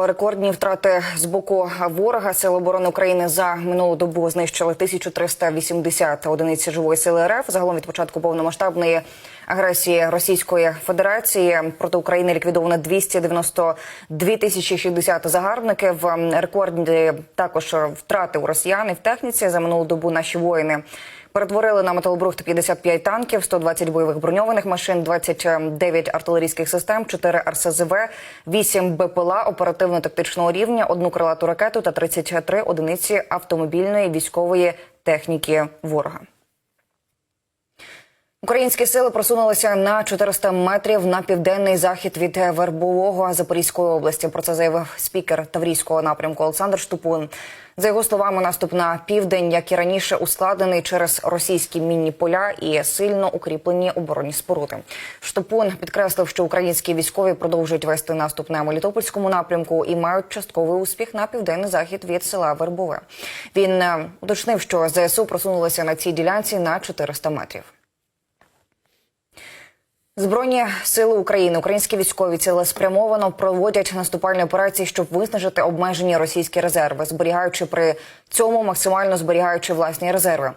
Рекордні втрати з боку ворога Сили оборони України за минулу добу знищили 1380 одиниць живої сили РФ. Загалом від початку повномасштабної агресії Російської Федерації проти України ліквідовано 292 тисячі 60 загарбників. Рекордні також втрати у росіян і в техніці за минулу добу. Наші воїни. Перетворили на металобрухт 55 танків, 120 бойових броньованих машин, 29 артилерійських систем, 4 РСЗВ, 8 БПЛА оперативно-тактичного рівня, одну крилату ракету та 33 одиниці автомобільної військової техніки ворога. Українські сили просунулися на 400 метрів на південний захід від Вербового Запорізької області. Про це заявив спікер Таврійського напрямку Олександр Штупун. За його словами, наступ на південь, як і раніше, ускладнений через російські мінні поля і сильно укріплені оборонні споруди. Штупун підкреслив, що українські військові продовжують вести наступ на Мелітопольському напрямку і мають частковий успіх на південний захід від села Вербове. Він е, уточнив, що ЗСУ просунулися на цій ділянці на 400 метрів. Збройні сили України, українські військові цілеспрямовано проводять наступальні операції, щоб виснажити обмежені російські резерви, зберігаючи при цьому максимально зберігаючи власні резерви.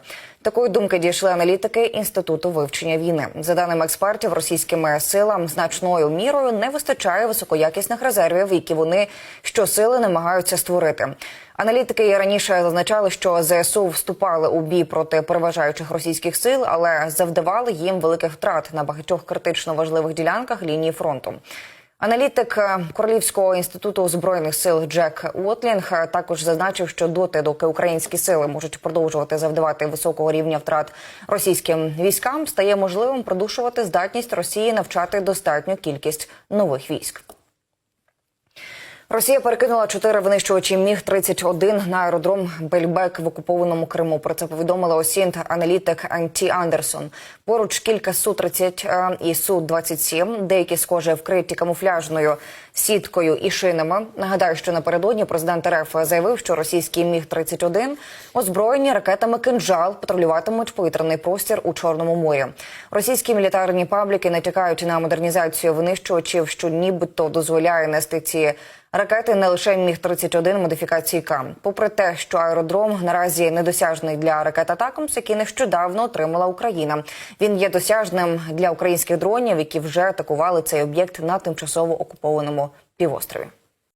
Такої думки дійшли аналітики інституту вивчення війни. За даними експертів, російським силам значною мірою не вистачає високоякісних резервів, які вони щосили намагаються створити. Аналітики і раніше зазначали, що ЗСУ вступали у бій проти переважаючих російських сил, але завдавали їм великих втрат на багатьох критично важливих ділянках лінії фронту. Аналітик Королівського інституту збройних сил Джек Уотлінг також зазначив, що доти, доки українські сили можуть продовжувати завдавати високого рівня втрат російським військам, стає можливим продушувати здатність Росії навчати достатню кількість нових військ. Росія перекинула чотири винищувачі міг 31 на аеродром Бельбек в окупованому Криму. Про це повідомила осінт аналітик Анті Андерсон. Поруч кілька су 30 і су 27 деякі схоже вкриті камуфляжною сіткою і шинами. Нагадаю, що напередодні президент РФ заявив, що російський міг 31 озброєні ракетами кинжал патрулюватимуть повітряний простір у Чорному морі. Російські мілітарні пабліки натякають на модернізацію винищувачів, що нібито дозволяє нести ці. Ракети не лише міг 31 модифікації К. Попри те, що аеродром наразі недосяжний для ракет Атакамс, які нещодавно отримала Україна. Він є досяжним для українських дронів, які вже атакували цей об'єкт на тимчасово окупованому півострові.